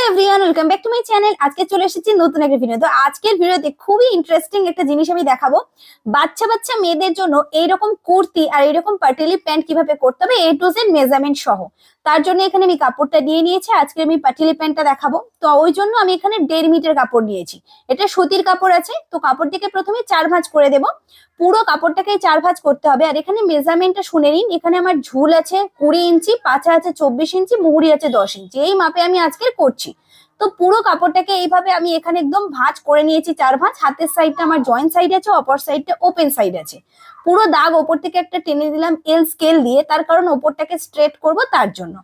Hello everyone, welcome back to my channel. আজকে চলে এসেছি নতুন একটা ভিডিও তো আজকের ভিডিওতে খুবই ইন্টারেস্টিং একটা জিনিস আমি দেখাবো। বাচ্চা বাচ্চা মেয়েদের জন্য এইরকম কুর্তি আর এইরকম পাটেলি প্যান্ট কীভাবে করতে হবে এ টু জেড মেজারমেন্ট সহ। তার জন্য এখানে আমি কাপড়টা নিয়ে নিয়েছি। আজকে আমি পাটিলি প্যান্টটা দেখাবো। তো ওই জন্য আমি এখানে দেড় মিটার কাপড় নিয়েছি। এটা সুতির কাপড় আছে। তো কাপড়টিকে প্রথমে চার ভাঁজ করে দেব। পুরো কাপড়টাকে চার ভাঁজ করতে হবে। আর এখানে মেজারমেন্টটা শুনে নিন। এখানে আমার ঝুল আছে কুড়ি ইঞ্চি, পাঁচা আছে চব্বিশ ইঞ্চি, মুহুরি আছে দশ ইঞ্চি। এই মাপে আমি আজকে করছি। তো পুরো কাপড়টাকে এইভাবে আমি এখানে একদম ভাঁজ করে নিয়েছি চার ভাঁজ। হাতের সাইডটা আমার জয়েন্ট সাইড আছে, অপর সাইডটা ওপেন সাইড আছে। পুরো দাগ ওপর থেকে একটা টেনে দিলাম এল স্কেল দিয়ে, তার কারণ ওপরটাকে স্ট্রেট করব তার জন্য।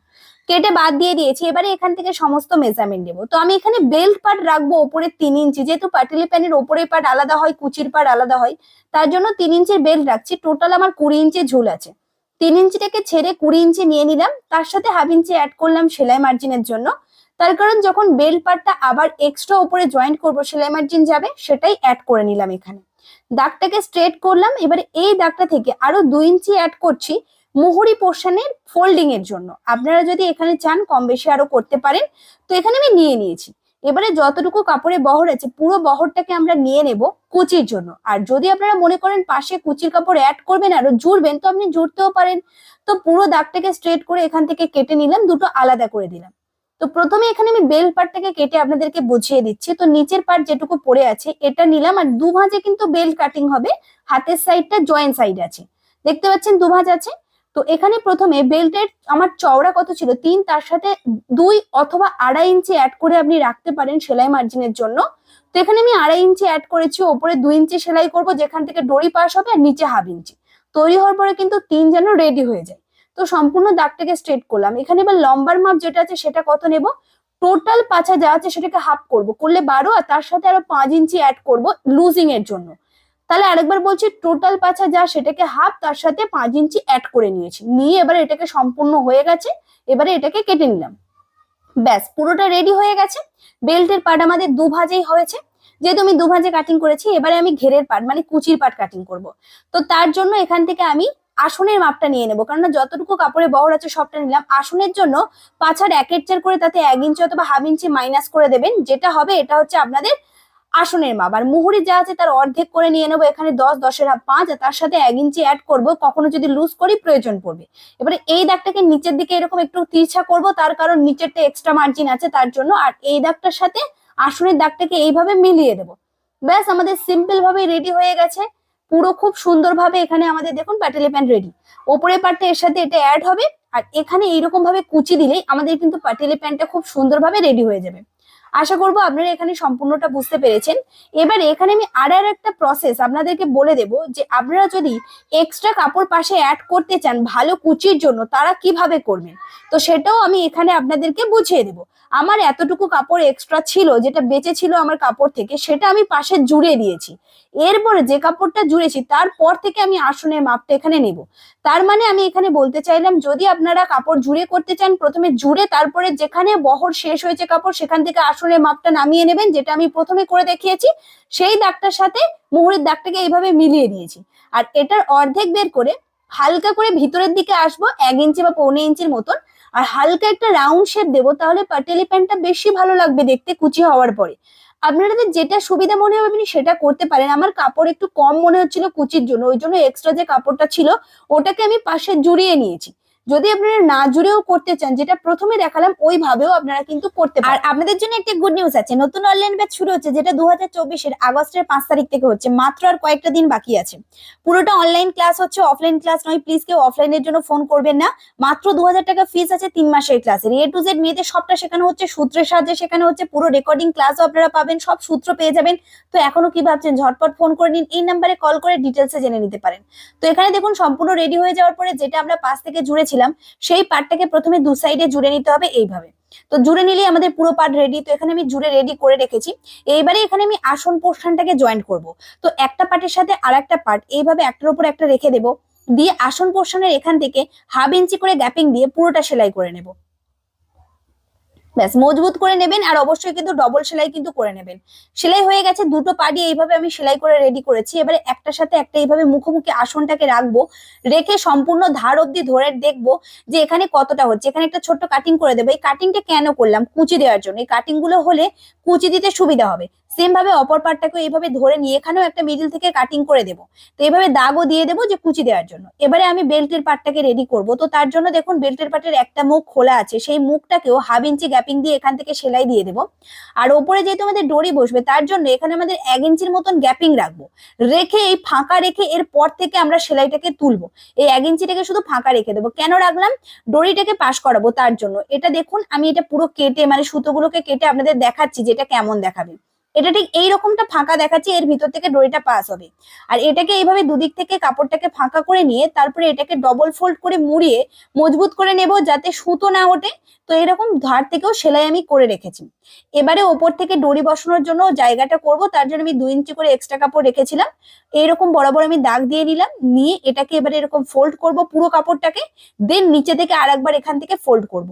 কেটে বাদ দিয়ে দিয়েছি, এবারে এখান থেকে সমস্ত মেজারমেন্ট দেবো। তো আমি এখানে বেল্ট পার্ট রাখব ওপরে তিন ইঞ্চি, যেহেতু পাটিলি প্যানের ওপরের পার্ট আলাদা হয়, কুচির পার্ট আলাদা হয়, তার জন্য তিন ইঞ্চির বেল্ট রাখছি। টোটাল আমার কুড়ি ইঞ্চি ঝুল আছে। তিন ইঞ্চিটাকে ছেড়ে কুড়ি ইঞ্চি নিয়ে নিলাম, তার সাথে হাফ ইঞ্চি অ্যাড করলাম সেলাই মার্জিনের জন্য। তার কারণ যখন বেল পার্টটা আবার এক্সট্রা উপরে জয়েন্ট করব, সেলাই মার্জিন যাবে, সেটাই অ্যাড করে নিলাম এখানে। দাগটাকে স্ট্রেট করলাম, এবারে এই দাগটা থেকে আরও দুই ইঞ্চি অ্যাড করছি মুহুরি পোর্শনের ফোল্ডিং এর জন্য। আপনারা যদি এখানে চান, কম বেশি আরও করতে পারেন। তো এখানে আমি নিয়ে নিয়েছি। এবারে যতটুকু কাপড়ে বহর আছে, পুরো বহরটাকে আমরা নিয়ে নেব কুচির জন্য। আর যদি আপনারা মনে করেন পাশে কুচির কাপড় অ্যাড করবেন, আরও জুড়বেন, তো আপনি জুড়তেও পারেন। তো পুরো দাগটাকে স্ট্রেট করে এখান থেকে কেটে নিলাম, দুটো আলাদা করে দিলাম। তো প্রথমে এখানে আমি বেল পার্টটাকে কেটে আপনাদেরকে বুঝিয়ে দিচ্ছি। তো নিচের পার্ট যেটুকু পড়ে আছে, এটা নিলাম আর দু ভাঁজে কিন্তু বেল কাটিং হবে। হাতের সাইডটা জয়েন্ট সাইড আছে। দেখতে পাচ্ছেন দু ভাঁজ আছে? তো এখানে প্রথমে বেল্টের আমার চওড়া কত ছিল? তিন, তার সাথে দুই অথবা আড়াই ইঞ্চি অ্যাড করে আপনি রাখতে পারেন সেলাই মার্জিনের জন্য। তো এখানে আমি আড়াই ইঞ্চি অ্যাড করেছি, ওপরে দুই ইঞ্চি সেলাই করব, যেখান থেকে ডরি পাস হবে আর নিচে হাফ ইঞ্চি। তৈরি হওয়ার পরে কিন্তু তিন যেন রেডি হয়ে যায়। তো সম্পূর্ণ দাগটাকে স্ট্রেট করলাম। এখানে এবার লম্বার মাপ যেটা আছে সেটা কত নেব? টোটাল পাছা যা আছে সেটাকে হাফ করব। করলে বারো আর তার সাথে আরও পাঁচ ইঞ্চি অ্যাড করব লুজিং এর জন্য। তাহলে আরেকবার বলছি টোটাল পাছা যা সেটাকে হাফ তার সাথে পাঁচ ইঞ্চি অ্যাড করে নিয়েছি। নিয়ে এবার এটাকে সম্পূর্ণ হয়ে গেছে। এবারে এটাকে কেটে নিলাম। ব্যাস, পুরোটা রেডি হয়ে গেছে। বেল্টের পাট আমাদের দু ভাজেই হয়েছে। যেহেতু আমি দু ভাজে কাটিং করেছি, এবারে আমি ঘেরের পাট মানে কুচির পাট কাটিং করব। তো তার জন্য এখান থেকে আমি আসনের মাপটা নিয়ে নেব। কারণ যতটুকু কাপড়ে বহর আছে সবটা নিলাম। আসনের জন্য পাছার এক চার করে তাতে এক ইঞ্চি অথবা হাফ ইঞ্চি মাইনাস করে দেবেন। যেটা হবে এটা হচ্ছে আপনাদের আসনের মাপ। আর মুহুরি যা আছে তার অর্ধেক করে নিয়ে নেব। এখানে দশ, দশের হাফ পাঁচ, আর তার সাথে এক ইঞ্চি অ্যাড করব। কখনো যদি লুজ করি, প্রয়োজন পড়বে। এবারে এই দাগটাকে নিচের দিকে এরকম একটু তিরছা করব। তার কারণ নিচেরটা এক্সট্রা মার্জিন আছে তার জন্য। আর এই দাগটার সাথে আসনের দাগটাকে এইভাবে মিলিয়ে দেবো। ব্যাস, আমাদের সিম্পল ভাবে রেডি হয়ে গেছে। পুরো খুব সুন্দরভাবে এখানে আমাদের দেখুন প্যাটেলি প্যান্ট রেডি ওপরের পার্টটা এর সাথে এটা অ্যাড হবে, আর এখানে এইরকম ভাবে কুচি দিলেই আমাদের কিন্তু প্যাটেলি প্যান্টটা খুব সুন্দরভাবে রেডি হয়ে যাবে। আশা করব আপনারা এখানে সম্পূর্ণটা বুঝতে পেরেছেন। এবার এখানে আমি আর আর একটা প্রসেস আপনাদেরকে বলে দেব যে আপনারা যদি এক্সট্রা কাপড় পাশে অ্যাড করতে চান ভালো কুচির জন্য, তারা কীভাবে করবেন? তো সেটাও আমি এখানে আপনাদেরকে বুঝিয়ে দেব। আমার এতটুকু কাপড় এক্সট্রা ছিল, যেটা বেঁচে ছিল আমার কাপড় থেকে, সেটা আমি পাশে জুড়ে দিয়েছি। এরপরে যে কাপড়টা জুড়েছি, তারপর থেকে আমি আসনের মাপটা এখানে নেব। তার মানে আমি এখানে বলতে চাইলাম, যদি আপনারা কাপড় জুড়ে করতে চান, প্রথমে জুড়ে, তারপরে যেখানে বহর শেষ হয়েছে কাপড়, সেখান থেকে আসনের মাপটা নামিয়ে নেবেন, যেটা আমি প্রথমে করে দেখিয়েছি। সেই দাগটার সাথে মুহুরের দাগটাকে এইভাবে মিলিয়ে দিয়েছি। আর এটার অর্ধেক বের করে হালকা করে ভিতরের দিকে আসব, এক ইঞ্চি বা পৌনে ইঞ্চির মতন। আর হালকা একটা রাউন্ড শেপ দেবো, তাহলে পাটেলি প্যান্টটা বেশি ভালো লাগবে দেখতে কুচি হওয়ার পরে। আপনাদের যেটা সুবিধা মনে হবে আপনি সেটা করতে পারেন। আমার কাপড় একটু কম মনে হচ্ছিল কুচির জন্য, ওই জন্য এক্সট্রা যে কাপড়টা ছিল, ওটাকে আমি পাশে জুড়িয়ে নিয়েছি। যদি আপনারা না জুড়েও করতে চান, যেটা প্রথমে দেখালাম, ওইভাবেও আপনারা কিন্তু করতে পারেন। আর আপনাদের জন্য একটা গুড নিউজ আছে, নতুন অনলাইন ব্যাচ শুরু হচ্ছে, যেটা দু হাজার চব্বিশের আগস্টের পাঁচ তারিখ থেকে হচ্ছে, মাত্র আর কয়েকটা দিন বাকি আছে। পুরোটা অনলাইন ক্লাস হচ্ছে অফলাইন ক্লাস নয় প্লিজ কেউ অফলাইনের জন্য ফোন করবেন না। মাত্র দু হাজার টাকা ফিস আছে তিন মাসের ক্লাসের এ টু জেড মেয়েদের সবটা শেখানো হচ্ছে, সূত্রের সাহায্যে শেখানো হচ্ছে, পুরো রেকর্ডিং ক্লাসও আপনারা পাবেন, সব সূত্র পেয়ে যাবেন। তো এখনও কি ভাবছেন, ঝটপট ফোন করে নিন, এই নাম্বারে কল করে ডিটেলসে জেনে নিতে পারেন। তো এখানে দেখুন, সম্পূর্ণ রেডি হয়ে যাওয়ার পরে যেটা আমরা পাশ থেকে জুড়েছিলাম সেই পার্টটাকে প্রথমে দু সাইডে জুড়ে নিতে হবে এইভাবে। তো জুড়ে নিলে আমাদের পুরো পার্ট রেডি তো এখানে আমি জুড়ে রেডি করে রেখেছি। এইবারে এখানে আমি আসন পোর্শনটাকে জয়েন্ট করব। তো একটা পার্টের সাথে আর একটা পার্ট, এইভাবে একটার উপর একটা রেখে দেব। দিয়ে আসন পোর্শনের এখান থেকে হাফ ইঞ্চি করে গ্যাপিং দিয়ে পুরোটা সেলাই করে নেব। ব্যাস, মজবুত করে নেবেন আর অবশ্যই কিন্তু ডবল সেলাই কিন্তু করে নেবেন। সেলাই হয়ে গেছে, দুটো পাড়ি এইভাবে আমি সেলাই করে রেডি করেছি। এবারে একটার সাথে একটা এইভাবে মুখোমুখি আসনটাকে রাখব, রেখে সম্পূর্ণ ধার অব্দি ধরে দেখব যে এখানে কতটা হচ্ছে। এখানে একটা ছোট্ট কাটিং করে দেবো। এই কাটিংটা কেন করলাম? কুচি দেওয়ার জন্য। এই কাটিংগুলো হলে কুচি দিতে সুবিধা হবে। সেম ভাবে অপর পার্টটাকে এইভাবে ধরে নিয়ে এখানেও একটা মিডিল থেকে কাটিং করে দেবো। তো এইভাবে দাগও দিয়ে দেবো যে কুচি দেওয়ার জন্য। এবারে আমি বেল্টের পার্টটাকে রেডি করব। তো তার জন্য দেখুন বেল্টের পার্টের একটা মুখ খোলা আছে। সেই মুখটাকেও হাফ ইঞ্চি গ্যাপিং দিয়ে এখান থেকে সেলাই দিয়ে দেবো। আর ওপরে যেহেতু আমাদের ডরি বসবে, তার জন্য এখানে আমাদের এক ইঞ্চির মতন গ্যাপিং রাখব। রেখে এই ফাঁকা রেখে এর পর থেকে আমরা সেলাইটাকে তুলবো। এই এক ইঞ্চিটাকে শুধু ফাঁকা রেখে দেবো। কেন রাখলাম? ডরিটাকে পাশ করাবো তার জন্য। এটা দেখুন, আমি এটা পুরো কেটে মানে সুতোগুলোকে কেটে আপনাদের দেখাচ্ছি যে এটা কেমন দেখাবে। এটা ঠিক এই রকমটা ফাঁকা দেখাচ্ছে, এর ভিতর থেকে ডোরিটা পাস হবে। আর এটাকে এইভাবে দুদিক থেকে কাপড়টাকে ফাঁকা করে নিয়ে তারপরে এটাকে ডবল ফোল্ড করে মুড়িয়ে মজবুত করে নেব যাতে সুতো না ওঠে। তো এরকম ধার থেকেও সেলাই আমি করে রেখেছি। এবারে ওপর থেকে ডরি বসানোর জন্য জায়গাটা করব, তার জন্য আমি দুই ইঞ্চি করে এক্সট্রা কাপড় রেখেছিলাম। এইরকম বরাবর আমি দাগ দিয়ে নিলাম, নিয়ে এটাকে এবারে এরকম ফোল্ড করব পুরো কাপড়টাকে দেন নিচে থেকে আরেকবার এখান থেকে ফোল্ড করব।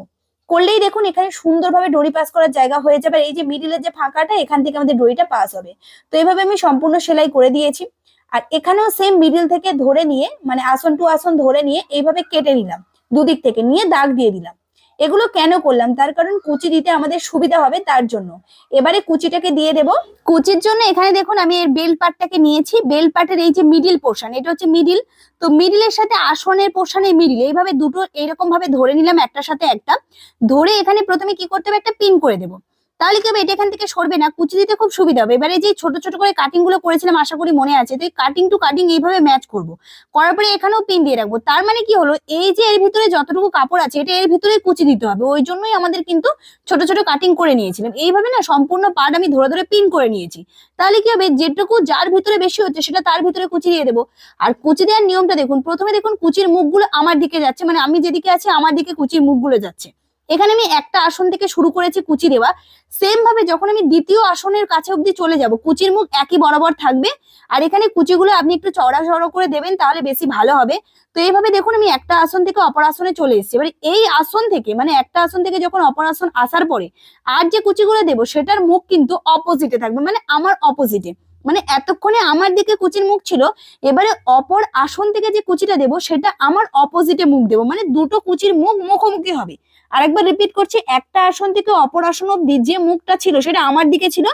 করলেই দেখুন এখানে সুন্দরভাবে ডরি পাস করার জায়গা হয়ে যাবে। এই যে মিডিলের যে ফাঁকাটা, এখান থেকে আমাদের ডরিটা পাস হবে। তো এইভাবে আমি সম্পূর্ণ সেলাই করে দিয়েছি। আর এখানেও সেম মিডিল থেকে ধরে নিয়ে মানে আসন টু আসন ধরে নিয়ে, এইভাবে কেটে নিলাম। দুদিক থেকে নিয়ে দাগ দিয়ে দিলাম। এগুলো কেন করলাম? তার কারণ কুচি দিতে আমাদের সুবিধা হবে তার জন্য। এবারে কুচিটাকে দিয়ে দেব। কুচির জন্য এখানে দেখুন, আমি এর বেল পাটটাকে নিয়েছি। বেল পাটের এই যে মিডিল পোর্শন এটা হচ্ছে মিডিল তো মিডিলের সাথে আসনের পোর্শনে মিডিল এইভাবে দুটো এইরকম ভাবে ধরে নিলাম একটার সাথে একটা। ধরে এখানে প্রথমে কি করতে হবে? একটা পিন করে দেবো। তাহলে কি হবে? এটা এখান থেকে সরবে না, কুচি দিতে খুব সুবিধা হবে। এবারে যে ছোট ছোট করে কাটিংগুলো করেছিলাম, আশা করি মনে আছে, তো এই কাটিং টু কাটিং এইভাবে ম্যাচ করব। করার পরে এখানেও পিন দিয়ে রাখব। তার মানে কি হলো? এই যে এর ভিতরে যতটুকু কাপড় আছে, এটা এর ভিতরে কুচি দিতে হবে। ওই জন্যই আমাদের কিন্তু ছোট ছোট কাটিং করে নিয়েছিলাম। এইভাবে না সম্পূর্ণ পার্ট আমি ধরে ধরে পিন করে নিয়েছি। তাহলে কি হবে? যেটুকু যার ভিতরে বেশি হচ্ছে, সেটা তার ভিতরে কুচি দিয়ে দেবো। আর কুচি দেওয়ার নিয়মটা দেখুন, প্রথমে দেখুন কুচির মুখগুলো আমার দিকে যাচ্ছে মানে আমি যেদিকে আছি, আমার দিকে কুচির মুখগুলো যাচ্ছে। এখানে আমি একটা আসন থেকে শুরু করেছি কুচি দেওয়া। সেম ভাবে যখন আমি দ্বিতীয় আসনের কাছে অব্দি চলে যাব, কুচির মুখ একই বরাবর থাকবে। আর এখানে কুচিগুলো আপনি একটু চড়া চড়া করে দেবেন, তাহলে বেশি ভালো হবে। তো এইভাবে দেখুন, আমি একটা আসন থেকে অপর আসনে চলে এসেছি। এবার এই আসন থেকে মানে একটা আসন থেকে যখন অপর আসন আসার পরে, আর যে কুচিগুলো দেবো, সেটার মুখ কিন্তু অপোজিটে থাকবে মানে আমার অপোজিটে মানে এতক্ষণে আমার দিকে কুচির মুখ ছিল, এবারে অপর আসন থেকে যে কুচিটা দেবো, সেটা আমার অপোজিটে মুখ দেবো। মানে দুটো কুচির মুখ মুখোমুখি হবে। আরেকবার রিপিট করছি, একটা আসন থেকে অপর আসন অব্দি যে মুখটা ছিল সেটা আমার দিকে ছিল,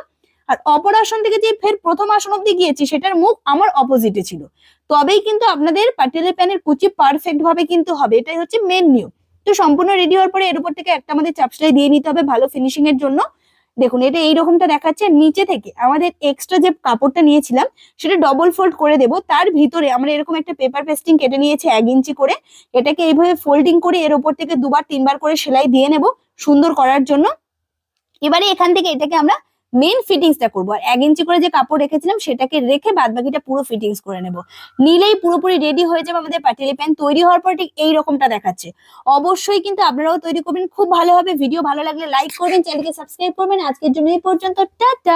আর অপর আসন থেকে যে ফের প্রথম আসন অব্দি গিয়েছি সেটার মুখ আমার অপোজিটে ছিল। তবেই কিন্তু আপনাদের পাটিয়ালের প্যানের কুচি পারফেক্ট ভাবে কিন্তু হবে, এটাই হচ্ছে মেন নিয়ম। তো সম্পূর্ণ রেডি হওয়ার পরে এর উপর থেকে একটা আমাদের চাপ সেলাই দিয়ে নিতে হবে, ভালো ফিনিশিং এর জন্য। দেখুন, এটা এইরকমটা দেখাচ্ছে নিচে থেকে। আমাদের এক্সট্রা যে কাপড়টা নিয়েছিলাম, সেটা ডবল ফোল্ড করে দেব। তার ভিতরে আমরা এরকম একটা পেপার পেস্টিং কেটে নিয়েছি এক ইঞ্চি করে। এটাকে এইভাবে ফোল্ডিং করে এর ওপর থেকে দুবার, তিনবার করে সেলাই দিয়ে নেব সুন্দর করার জন্য। এবারে এখান থেকে এটাকে আমরা মেন ফিটিংসটা করব। আর এক ইঞ্চি করে যে কাপড় রেখেছিলাম, সেটাকে রেখে বাদ বাকিটা পুরো ফিটিংস করে নেব। নিলেই পুরোপুরি রেডি হয়ে যাবে আমাদের পাটিলি প্যান্ট তৈরি হওয়ার পর ঠিক এই রকমটা দেখাচ্ছে। অবশ্যই কিন্তু আপনারাও তৈরি করবেন। খুব ভালো হবে। ভিডিও ভালো লাগলে লাইক করবেন চ্যানেলকে সাবস্ক্রাইব করবেন। আজকের জন্য এই পর্যন্ত। টাটা!